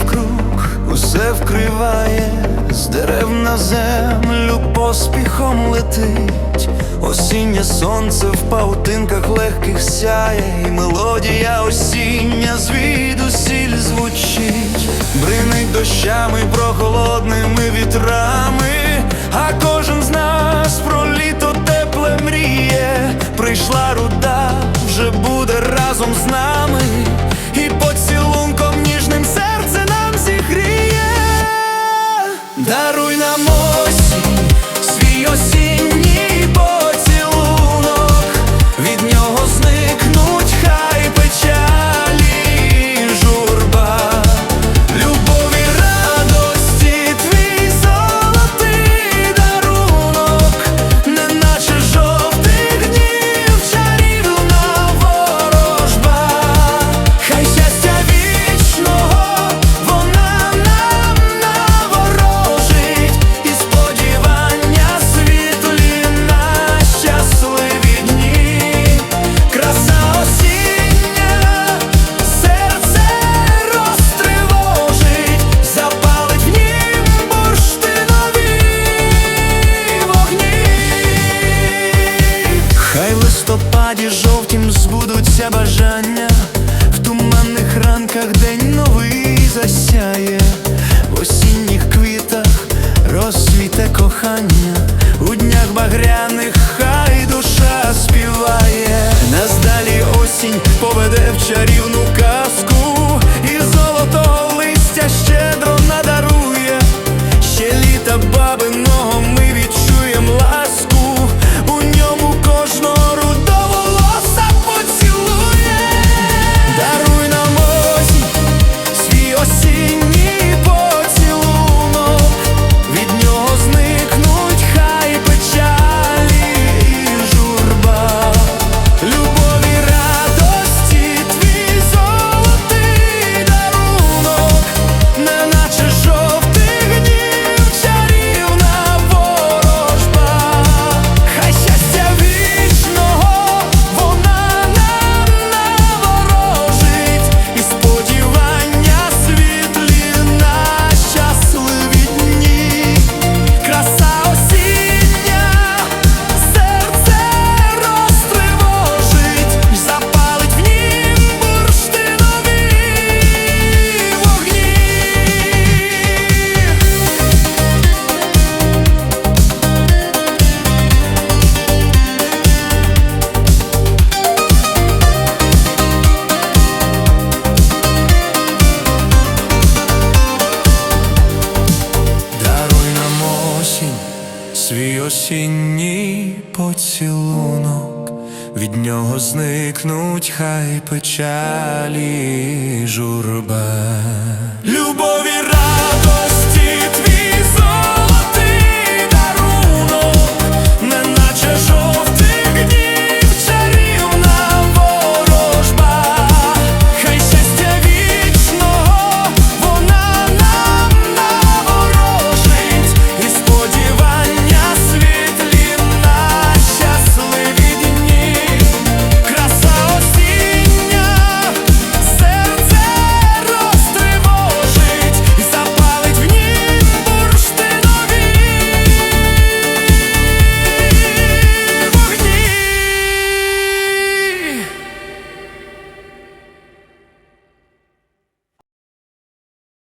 навкруг усе вкриває, з дерев на землю поспіхом летить. Осіннє сонце в паутинках легких сяє, і мелодія осіння звідусіль звучить, бринить дощами прохолодними вітрами, а кожен з нас про літо тепле мріє. Прийшла руда, вже буде разом з нами, бажання, в туманних ранках день новий засяє, в осінніх квітах розсвіте кохання, у днях багряних хай душа співає, нас далі осінь поведе в чарівну казку, поцілунок, від нього зникнуть хай печалі журба журба.